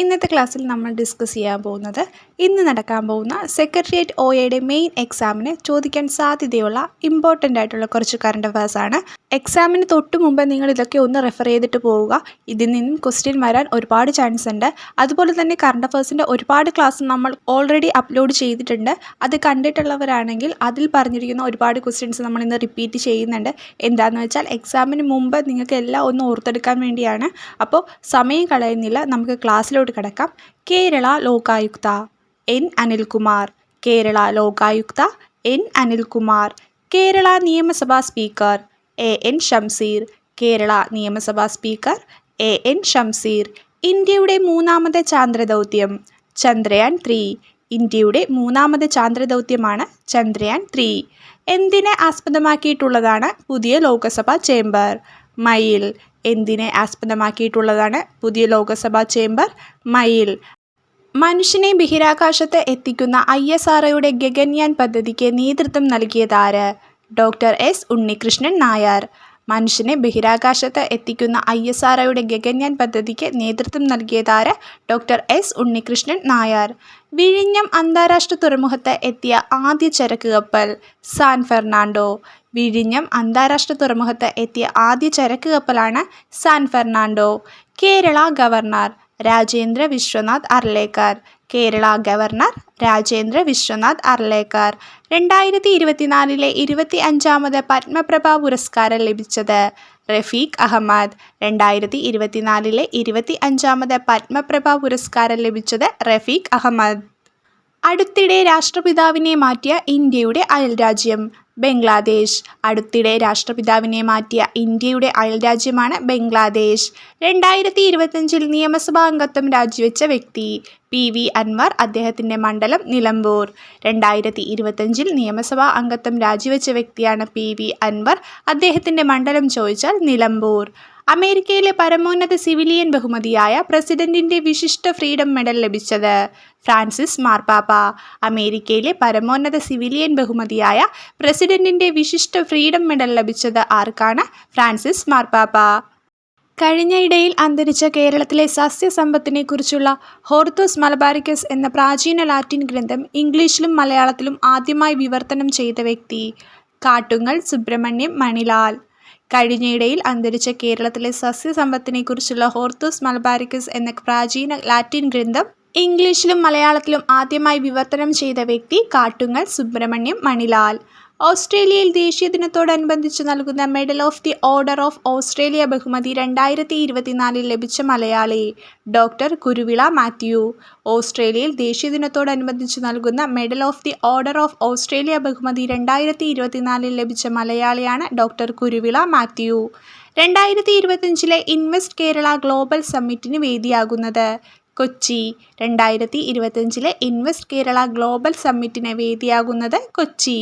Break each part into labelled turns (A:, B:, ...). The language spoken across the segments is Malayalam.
A: ഇന്നത്തെ ക്ലാസ്സിൽ നമ്മൾ ഡിസ്കസ് ചെയ്യാൻ പോകുന്നത് ഇന്ന് നടക്കാൻ പോകുന്ന സെക്രട്ടേറിയറ്റ് ഒ എയുടെ മെയിൻ എക്സാമിന് ചോദിക്കാൻ സാധ്യതയുള്ള ഇമ്പോർട്ടന്റ് ആയിട്ടുള്ള കുറച്ച് കറണ്ട് ആണ്. എക്സാമിന് തൊട്ട് മുമ്പ് നിങ്ങൾ ഇതൊക്കെ ഒന്ന് റെഫർ ചെയ്തിട്ട് പോവുക. ഇതിൽ നിന്നും ക്വസ്റ്റ്യൻ വരാൻ ഒരുപാട് ചാൻസ് ഉണ്ട്. അതുപോലെ തന്നെ കറണ്ട് അഫയേഴ്സിന്റെ ഒരുപാട് ക്ലാസ് നമ്മൾ ഓൾറെഡി അപ്ലോഡ് ചെയ്തിട്ടുണ്ട്. അത് കണ്ടിട്ടുള്ളവരാണെങ്കിൽ അതിൽ പറഞ്ഞിരിക്കുന്ന ഒരുപാട് ക്വസ്റ്റ്യൻസ് നമ്മൾ ഇന്ന് റിപ്പീറ്റ് ചെയ്യുന്നുണ്ട്. എന്താണെന്ന് വെച്ചാൽ എക്സാമിന് മുമ്പ് നിങ്ങൾക്ക് എല്ലാം ഒന്ന് ഓർത്തെടുക്കാൻ വേണ്ടിയാണ്. അപ്പോൾ സമയം കളയുന്നില്ല. നമുക്ക് ക്ലാസ്സിലോട്ട് കിടക്കാം. കേരള ലോകായുക്ത എൻ അനിൽകുമാർ. കേരള ലോകായുക്ത എൻ അനിൽകുമാർ. കേരള നിയമസഭാ speaker A N Shamseer. Kerala നിയമസഭാ സ്പീക്കർ എ എൻ ഷംസീർ. ഇന്ത്യയുടെ മൂന്നാമത്തെ ചാന്ദ്രദൗത്യം ചന്ദ്രയാൻ ത്രീ. ഇന്ത്യയുടെ മൂന്നാമത് ചാന്ദ്രദൗത്യമാണ് ചന്ദ്രയാൻ ത്രീ. എന്തിനെ ആസ്പദമാക്കിയിട്ടുള്ളതാണ് പുതിയ ലോകസഭാ ചേംബർ? മയിൽ എന്തിനെ ആസ്പദമാക്കിയിട്ടുള്ളതാണ്? പുതിയ ലോകസഭാ ചേംബർ മയിൽ. മനുഷ്യനെ ബഹിരാകാശത്ത് എത്തിക്കുന്ന ഐ എസ് ആർ ഗഗൻയാൻ പദ്ധതിക്ക് നേതൃത്വം നൽകിയതാര് ഡോക്ടർ എസ് ഉണ്ണികൃഷ്ണൻ നായർ. മനുഷ്യനെ ബഹിരാകാശത്ത് എത്തിക്കുന്ന ഐ എസ് ആർ ഗഗൻയാൻ പദ്ധതിക്ക് നേതൃത്വം നൽകിയതാര് ഡോക്ടർ എസ് ഉണ്ണികൃഷ്ണൻ നായർ. വിഴിഞ്ഞം അന്താരാഷ്ട്ര തുറമുഖത്ത് എത്തിയ ആദ്യ ചരക്ക് കപ്പൽ സാൻ ഫെർണാണ്ടോ. വിഴിഞ്ഞം അന്താരാഷ്ട്ര തുറമുഖത്ത് എത്തിയ ആദ്യ ചരക്ക് കപ്പലാണ് San Fernando. Kerala governor Rajendra Vishwanath Arlekar. Kerala governor Rajendra Vishwanath Arlekar. രണ്ടായിരത്തി ഇരുപത്തിനാലിലെ ഇരുപത്തി അഞ്ചാമത് പത്മപ്രഭ പുരസ്കാരം ലഭിച്ചത് റഫീഖ് അഹമ്മദ്. രണ്ടായിരത്തി ഇരുപത്തിനാലിലെ ഇരുപത്തി അഞ്ചാമത് പത്മപ്രഭ പുരസ്കാരം ലഭിച്ചത് റഫീഖ് അഹമ്മദ്. അടുത്തിടെ രാഷ്ട്രപിതാവിനെ മാറ്റിയ ഇന്ത്യയുടെ അയൽരാജ്യം. ബംഗ്ലാദേശ്. അടുത്തിടെ രാഷ്ട്രപിതാവിനെ മാറ്റിയ ഇന്ത്യയുടെ അയൽരാജ്യമാണ് ബംഗ്ലാദേശ്. രണ്ടായിരത്തി ഇരുപത്തഞ്ചിൽ നിയമസഭാ അംഗത്വം രാജിവെച്ച വ്യക്തി പി വി അൻവർ അദ്ദേഹത്തിന്റെ മണ്ഡലം നിലമ്പൂർ. രണ്ടായിരത്തി ഇരുപത്തഞ്ചിൽ നിയമസഭാ അംഗത്വം രാജിവെച്ച വ്യക്തിയാണ് പി വി അൻവർ അദ്ദേഹത്തിന്റെ മണ്ഡലം ചോദിച്ചാൽ നിലമ്പൂർ. അമേരിക്കയിലെ പരമോന്നത സിവിലിയൻ ബഹുമതിയായ പ്രസിഡന്റിന്റെ വിശിഷ്ട ഫ്രീഡം മെഡൽ ലഭിച്ചത് ഫ്രാൻസിസ് മാർപ്പാപ്പ അമേരിക്കയിലെ പരമോന്നത സിവിലിയൻ ബഹുമതിയായ പ്രസിഡന്റിന്റെ വിശിഷ്ട ഫ്രീഡം മെഡൽ ലഭിച്ചത് ആർക്കാണ്? ഫ്രാൻസിസ് മാർപ്പാപ്പ കഴിഞ്ഞയിടയിൽ അന്തരിച്ച കേരളത്തിലെ സസ്യസമ്പത്തിനെക്കുറിച്ചുള്ള ഹോർത്തോസ് മലബാരിക്കസ് എന്ന പ്രാചീന ലാറ്റിൻ ഗ്രന്ഥം ഇംഗ്ലീഷിലും മലയാളത്തിലും ആദ്യമായി വിവർത്തനം ചെയ്ത വ്യക്തി. കാട്ടുങ്ങൽ സുബ്രഹ്മണ്യം മണിലാൽ. കഴിഞ്ഞയിടയിൽ അന്തരിച്ച കേരളത്തിലെ സസ്യസമ്പത്തിനെക്കുറിച്ചുള്ള ഹോർത്തൂസ് മലബാരിക്കസ് എന്ന പ്രാചീന ലാറ്റിൻ ഗ്രന്ഥം ഇംഗ്ലീഷിലും മലയാളത്തിലും ആദ്യമായി വിവർത്തനം ചെയ്ത വ്യക്തി കാട്ടുങ്ങൽ സുബ്രഹ്മണ്യം മണിലാൽ. ഓസ്ട്രേലിയയിൽ ദേശീയ ദിനത്തോടനുബന്ധിച്ച് നൽകുന്ന medal of the Order of Australia ബഹുമതി രണ്ടായിരത്തി ഇരുപത്തിനാലിൽ ലഭിച്ച മലയാളി ഡോക്ടർ കുരുവിള മാത്യു. ഓസ്ട്രേലിയയിൽ ദേശീയ ദിനത്തോടനുബന്ധിച്ച് നൽകുന്ന medal of the Order of Australia ബഹുമതി രണ്ടായിരത്തി ഇരുപത്തിനാലിൽ ലഭിച്ച മലയാളിയാണ് ഡോക്ടർ കുരുവിള മാത്യു. രണ്ടായിരത്തി ഇരുപത്തിയഞ്ചിലെ ഇൻവെസ്റ്റ് കേരള ഗ്ലോബൽ സമ്മിറ്റിന് വേദിയാകുന്നത്. കൊച്ചി. രണ്ടായിരത്തി ഇരുപത്തഞ്ചിലെ ഇൻവെസ്റ്റ് കേരള ഗ്ലോബൽ സമ്മിറ്റിന് വേദിയാകുന്നത് കൊച്ചി.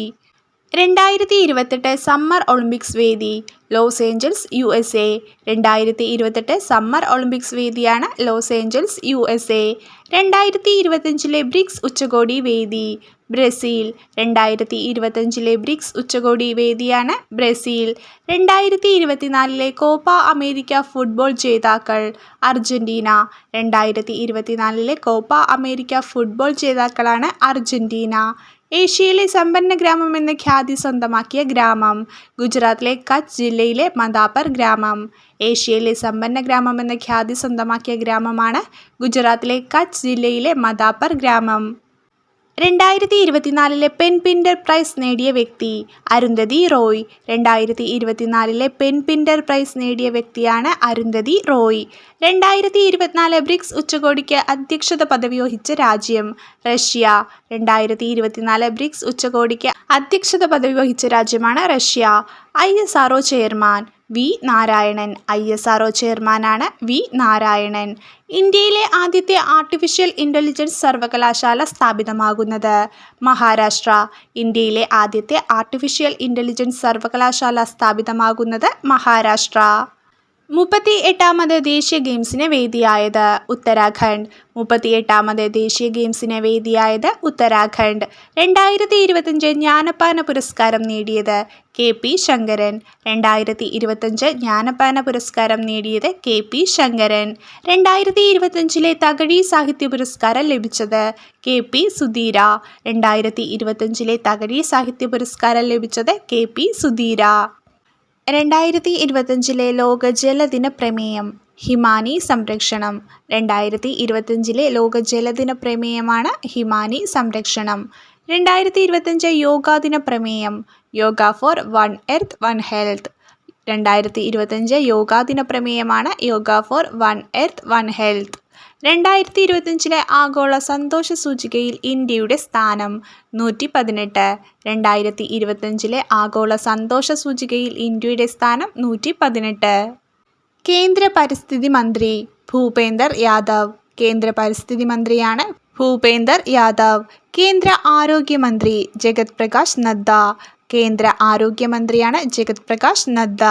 A: രണ്ടായിരത്തി ഇരുപത്തെട്ട് സമ്മർ ഒളിമ്പിക്സ് വേദി Los Angeles U S A രണ്ടായിരത്തി ഇരുപത്തെട്ട് സമ്മർ ഒളിമ്പിക്സ് വേദിയാണ് Los Angeles U S A രണ്ടായിരത്തി ഇരുപത്തഞ്ചിലെ ബ്രിക്സ് ഉച്ചകോടി വേദി ബ്രസീൽ. രണ്ടായിരത്തി ഇരുപത്തഞ്ചിലെ ബ്രിക്സ് ഉച്ചകോടി വേദിയാണ് ബ്രസീൽ. രണ്ടായിരത്തി ഇരുപത്തിനാലിലെ കോപ്പ അമേരിക്ക ഫുട്ബോൾ ജേതാക്കൾ അർജന്റീന രണ്ടായിരത്തി ഇരുപത്തിനാലിലെ കോപ്പ അമേരിക്ക ഫുട്ബോൾ ജേതാക്കളാണ് അർജന്റീന ഏഷ്യയിലെ സമ്പന്ന ഗ്രാമം എന്ന ഖ്യാതി സ്വന്തമാക്കിയ ഗ്രാമം. ഗുജറാത്തിലെ കച്ച് ജില്ലയിലെ മദാപർ ഗ്രാമം. ഏഷ്യയിലെ സമ്പന്ന ഗ്രാമം എന്ന ഖ്യാതി സ്വന്തമാക്കിയ ഗ്രാമമാണ് ഗുജറാത്തിലെ കച്ച് ജില്ലയിലെ മദാപർ ഗ്രാമം. രണ്ടായിരത്തി ഇരുപത്തിനാലിലെ പെൻ പിൻഡർ പ്രൈസ് നേടിയ വ്യക്തി അരുന്ധതി റോയ്. രണ്ടായിരത്തി ഇരുപത്തിനാലിലെ പെൻ പിൻഡർ പ്രൈസ് നേടിയ വ്യക്തിയാണ് അരുന്ധതി റോയ്. രണ്ടായിരത്തി ഇരുപത്തിനാല് ബ്രിക്സ് ഉച്ചകോടിക്ക് അധ്യക്ഷത പദവി വഹിച്ച രാജ്യം റഷ്യ. രണ്ടായിരത്തി ഇരുപത്തിനാല് ബ്രിക്സ് ഉച്ചകോടിക്ക് അധ്യക്ഷത പദവി വഹിച്ച രാജ്യമാണ് Russia. I S R chairman. V Narayanan I S R ചെയർമാനാണ് വി നാരായണൻ. ഇന്ത്യയിലെ ആദ്യത്തെ ആർട്ടിഫിഷ്യൽ ഇന്റലിജൻസ് സർവകലാശാല സ്ഥാപിതമാകുന്നത് മഹാരാഷ്ട്ര. ഇന്ത്യയിലെ ആദ്യത്തെ ആർട്ടിഫിഷ്യൽ ഇന്റലിജൻസ് സർവകലാശാല സ്ഥാപിതമാകുന്നത് മഹാരാഷ്ട്ര. മുപ്പത്തി എട്ടാമത് ദേശീയ ഗെയിംസിന് വേദിയായത് ഉത്തരാഖണ്ഡ്. മുപ്പത്തി എട്ടാമത് ദേശീയ ഗെയിംസിന് വേദിയായത് ഉത്തരാഖണ്ഡ്. രണ്ടായിരത്തി ഇരുപത്തഞ്ച് ജ്ഞാനപാന പുരസ്കാരം നേടിയത് കെ പി ശങ്കരൻ. രണ്ടായിരത്തി ഇരുപത്തഞ്ച് ജ്ഞാനപാന പുരസ്കാരം നേടിയത് കെ പി ശങ്കരൻ. രണ്ടായിരത്തി ഇരുപത്തഞ്ചിലെ തകഴി സാഹിത്യ പുരസ്കാരം ലഭിച്ചത് കെ പി സുധീര. രണ്ടായിരത്തി ഇരുപത്തഞ്ചിലെ തകഴി സാഹിത്യ പുരസ്കാരം ലഭിച്ചത് കെ പി സുധീര. രണ്ടായിരത്തി ഇരുപത്തഞ്ചിലെ ലോക ജലദിന പ്രമേയം ഹിമാനി സംരക്ഷണം. രണ്ടായിരത്തി ഇരുപത്തഞ്ചിലെ ലോക ജലദിന പ്രമേയമാണ് ഹിമാനി സംരക്ഷണം. രണ്ടായിരത്തി ഇരുപത്തഞ്ച് യോഗാദിന പ്രമേയം yoga for one earth one health. രണ്ടായിരത്തി ഇരുപത്തഞ്ച് യോഗാദിന പ്രമേയമാണ് yoga for one earth one health. രണ്ടായിരത്തി ഇരുപത്തഞ്ചിലെ ആഗോള സന്തോഷ സൂചികയിൽ ഇന്ത്യയുടെ സ്ഥാനം നൂറ്റി പതിനെട്ട് രണ്ടായിരത്തി ഇരുപത്തഞ്ചിലെ ആഗോള സന്തോഷ സൂചികയിൽ ഇന്ത്യയുടെ സ്ഥാനം നൂറ്റി പതിനെട്ട് കേന്ദ്ര പരിസ്ഥിതി മന്ത്രി ഭൂപേന്ദർ യാദവ്. കേന്ദ്ര പരിസ്ഥിതി മന്ത്രിയാണ് ഭൂപേന്ദർ യാദവ്. കേന്ദ്ര ആരോഗ്യമന്ത്രി ജഗത് പ്രകാശ് നദ്ദ. കേന്ദ്ര ആരോഗ്യമന്ത്രിയാണ് ജഗത് പ്രകാശ് നദ്ദ.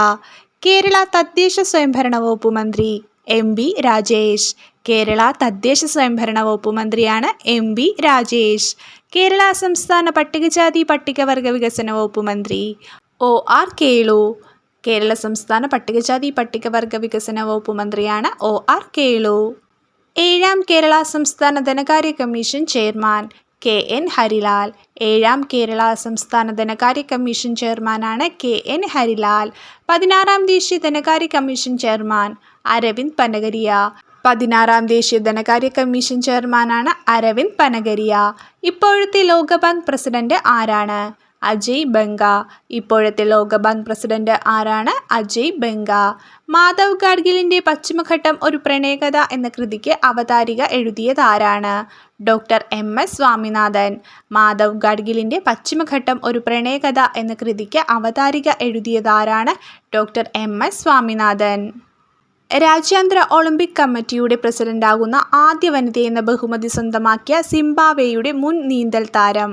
A: കേരള തദ്ദേശ സ്വയംഭരണ വകുപ്പ് മന്ത്രി എം ബി രാജേഷ്. കേരള തദ്ദേശ സ്വയംഭരണ വകുപ്പ് മന്ത്രിയാണ് എം വി രാജേഷ്. കേരള സംസ്ഥാന പട്ടികജാതി പട്ടികവർഗ വികസന വകുപ്പ് മന്ത്രി ഒ ആർ കേളു. കേരള സംസ്ഥാന പട്ടികജാതി പട്ടികവർഗ വികസന വകുപ്പ് മന്ത്രിയാണ് ഒ ആർ കേളു. ഏഴാം കേരള സംസ്ഥാന ധനകാര്യ commission chairman K N Harilal. ഏഴാം കേരള സംസ്ഥാന ധനകാര്യ കമ്മീഷൻ ചെയർമാനാണ് കെ എൻ ഹരിലാൽ. പതിനാറാം ദേശീയ ധനകാര്യ കമ്മീഷൻ ചെയർമാൻ അരവിന്ദ് പനഗരിയ. പതിനാറാം ദേശീയ ധനകാര്യ കമ്മീഷൻ ചെയർമാനാണ് അരവിന്ദ് പനഗരിയ. ഇപ്പോഴത്തെ ലോകബാങ്ക് പ്രസിഡന്റ് ആരാണ്? അജയ് ബംഗ. ഇപ്പോഴത്തെ ലോകബാങ്ക് പ്രസിഡന്റ് ആരാണ്? അജയ് ബംഗ. മാധവ് ഗാഡ്ഗിലിന്റെ പശ്ചിമഘട്ടം ഒരു പ്രണയകഥ എന്ന കൃതിക്ക് അവതാരിക എഴുതിയത് ആരാണ്? Doctor M S Swaminathan. Madhav ഗാഡ്ഗിലിന്റെ പശ്ചിമഘട്ടം ഒരു പ്രണയകഥ എന്ന കൃതിക്ക് അവതാരിക എഴുതിയത് ആരാണ്? Doctor M S Swaminathan. രാജ്യാന്തര ഒളിമ്പിക് കമ്മിറ്റിയുടെ പ്രസിഡന്റാകുന്ന ആദ്യ വനിതയെന്ന ബഹുമതി സ്വന്തമാക്കിയ സിംബാബ്വേയുടെ മുൻ നീന്തൽ താരം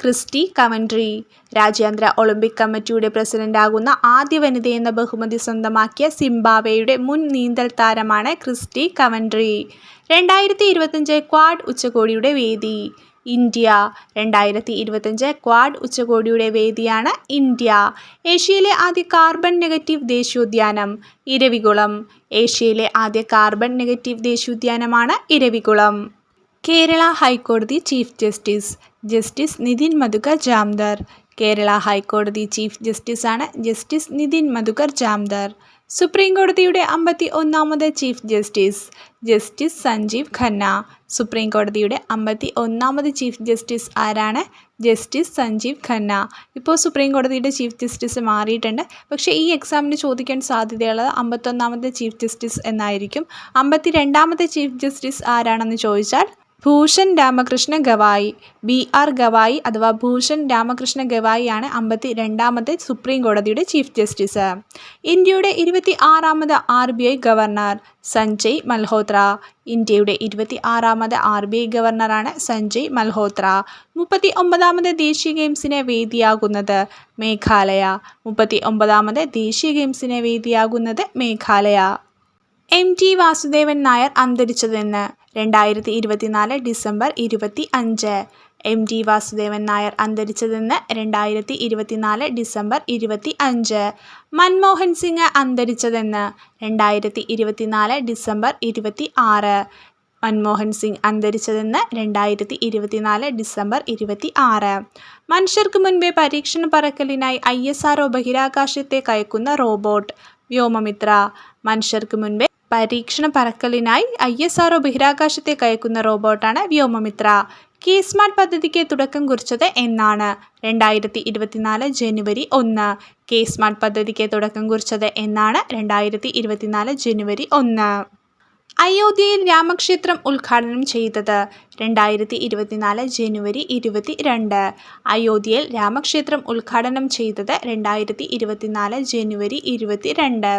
A: ക്രിസ്റ്റി കവൻട്രി. രാജ്യാന്തര ഒളിമ്പിക് കമ്മിറ്റിയുടെ പ്രസിഡന്റാകുന്ന ആദ്യ വനിതയെന്ന ബഹുമതി സ്വന്തമാക്കിയ സിംബാബ്വേയുടെ മുൻ നീന്തൽ താരമാണ് ക്രിസ്റ്റി കവൻട്രി. രണ്ടായിരത്തി ഇരുപത്തഞ്ച് ക്വാഡ് ഉച്ചകോടിയുടെ വേദി. ഇന്ത്യ. രണ്ടായിരത്തി ഇരുപത്തഞ്ച് ക്വാഡ് ഉച്ചകോടിയുടെ വേദിയാണ് ഇന്ത്യ. ഏഷ്യയിലെ ആദ്യ കാർബൺ നെഗറ്റീവ് ദേശീയോദ്യാനം. ഇരവികുളം. ഏഷ്യയിലെ ആദ്യ കാർബൺ നെഗറ്റീവ് ദേശീയോദ്യാനമാണ് ഇരവികുളം. കേരള ഹൈക്കോടതി chief justice justice Nitin Madhukar Jamdar Kerala ഹൈക്കോടതി ചീഫ് ജസ്റ്റിസാണ് ജസ്റ്റിസ് നിതിൻ മധുകർ ജാംദർ. സുപ്രീം കോടതിയുടെ അമ്പത്തി ഒന്നാമത് chief justice justice Sanjiv Khanna. Supreme കോടതിയുടെ അമ്പത്തി ഒന്നാമത് ചീഫ് ജസ്റ്റിസ് ആരാണ്? ജസ്റ്റിസ് സഞ്ജീവ് ഖന്ന. ഇപ്പോൾ സുപ്രീം കോടതിയുടെ ചീഫ് ജസ്റ്റിസ് മാറിയിട്ടുണ്ട്. പക്ഷേ ഈ എക്സാമിന് ചോദിക്കാൻ സാധ്യതയുള്ളത് അമ്പത്തൊന്നാമത്തെ ചീഫ് ജസ്റ്റിസ് എന്നായിരിക്കും. അമ്പത്തി രണ്ടാമത്തെ ചീഫ് ജസ്റ്റിസ് ആരാണെന്ന് ചോദിച്ചാൽ ഭൂഷൺ രാമകൃഷ്ണ ഗവായി ബി ആർ ഗവായി അഥവാ ഭൂഷൺ രാമകൃഷ്ണ ഗവായിയാണ് അമ്പത്തി രണ്ടാമത്തെ സുപ്രീം കോടതിയുടെ ചീഫ് ജസ്റ്റിസ്. ഇന്ത്യയുടെ ഇരുപത്തി ആറാമത് R B I governor Sanjay Malhotra. ഇന്ത്യയുടെ ഇരുപത്തി ആറാമത് ആർ ബി ഐ ഗവർണറാണ് സഞ്ജയ് മൽഹോത്ര. മുപ്പത്തി ഒമ്പതാമത് ദേശീയ ഗെയിംസിന് വേദിയാകുന്നത് മേഘാലയ. മുപ്പത്തി ഒമ്പതാമത് ദേശീയ ഗെയിംസിന് വേദിയാകുന്നത് മേഘാലയ. എം ടി വാസുദേവൻ നായർ അന്തരിച്ചതെന്ന് രണ്ടായിരത്തി ഇരുപത്തിനാല് ഡിസംബർ ഇരുപത്തി അഞ്ച് എം ടി വാസുദേവൻ നായർ അന്തരിച്ചതെന്ന് രണ്ടായിരത്തി ഇരുപത്തിനാല് ഡിസംബർ ഇരുപത്തി അഞ്ച് മൻമോഹൻ സിംഗ് അന്തരിച്ചതെന്ന് രണ്ടായിരത്തി ഇരുപത്തിനാല് ഡിസംബർ ഇരുപത്തി ആറ് മൻമോഹൻ സിംഗ് അന്തരിച്ചതെന്ന് രണ്ടായിരത്തി ഇരുപത്തിനാല് ഡിസംബർ ഇരുപത്തി ആറ് മനുഷ്യർക്ക് മുൻപേ പരീക്ഷണ പറക്കലിനായി ഐ എസ് ആർ ബഹിരാകാശത്തെ കയക്കുന്ന റോബോട്ട് വ്യോമമിത്ര. മനുഷ്യർക്ക് മുൻപേ പരീക്ഷണ പറക്കലിനായി ഐ എസ് ആർഒ ബഹിരാകാശത്തേക്ക് അയക്കുന്ന റോബോട്ടാണ് വ്യോമമിത്ര. കീ സ്മാർട്ട് പദ്ധതിക്ക് തുടക്കം കുറിച്ചത് എന്നാണ്. രണ്ടായിരത്തി ഇരുപത്തിനാല് ജനുവരി ഒന്ന്. കെ സ്മാർട്ട് പദ്ധതിക്ക് തുടക്കം കുറിച്ചത് എന്നാണ് രണ്ടായിരത്തി ഇരുപത്തിനാല് ജനുവരി ഒന്ന്. അയോധ്യയിൽ രാമക്ഷേത്രം ഉദ്ഘാടനം ചെയ്തത് രണ്ടായിരത്തി ഇരുപത്തിനാല് ജനുവരി ഇരുപത്തി രണ്ട് അയോധ്യയിൽ രാമക്ഷേത്രം ഉദ്ഘാടനം ചെയ്തത് രണ്ടായിരത്തി ഇരുപത്തിനാല് ജനുവരി ഇരുപത്തി രണ്ട്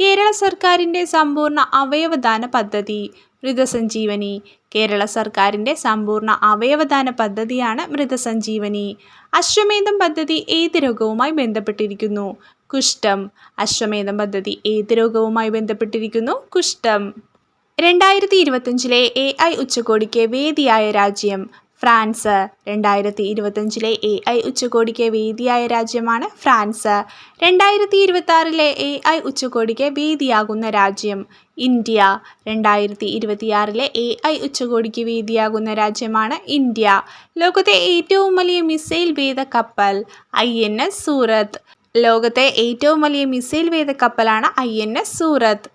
A: കേരള സർക്കാരിന്റെ സമ്പൂർണ അവയവദാന പദ്ധതി മൃതസഞ്ജീവനി. കേരള സർക്കാരിന്റെ സമ്പൂർണ അവയവദാന പദ്ധതിയാണ് മൃതസഞ്ജീവനി. അശ്വമേധം പദ്ധതി ഏത് രോഗവുമായി ബന്ധപ്പെട്ടിരിക്കുന്നു? കുഷ്ഠം. അശ്വമേധം പദ്ധതി ഏത് രോഗവുമായി ബന്ധപ്പെട്ടിരിക്കുന്നു? കുഷ്ഠം. രണ്ടായിരത്തി ഇരുപത്തഞ്ചിലെ എ ഐ ഉച്ചകോടിക്ക് വേദിയായ രാജ്യം ഫ്രാൻസ്. രണ്ടായിരത്തി ഇരുപത്തഞ്ചിലെ എ ഐ ഉച്ചകോടിക്ക് വേദിയായ രാജ്യമാണ് ഫ്രാൻസ്. രണ്ടായിരത്തി ഇരുപത്തി എ ഐ ഉച്ചകോടിക്ക് വേദിയാകുന്ന രാജ്യം ഇന്ത്യ. രണ്ടായിരത്തി ഇരുപത്തിയാറിലെ എ ഐ ഉച്ചകോടിക്ക് വേദിയാകുന്ന രാജ്യമാണ് ഇന്ത്യ. ലോകത്തെ ഏറ്റവും വലിയ മിസൈൽ വേദ കപ്പൽ ഐ എൻ എസ് സൂറത്ത്. ലോകത്തെ ഏറ്റവും വലിയ മിസൈൽ വേദ കപ്പലാണ് ഐ എൻ എസ് സൂറത്ത്.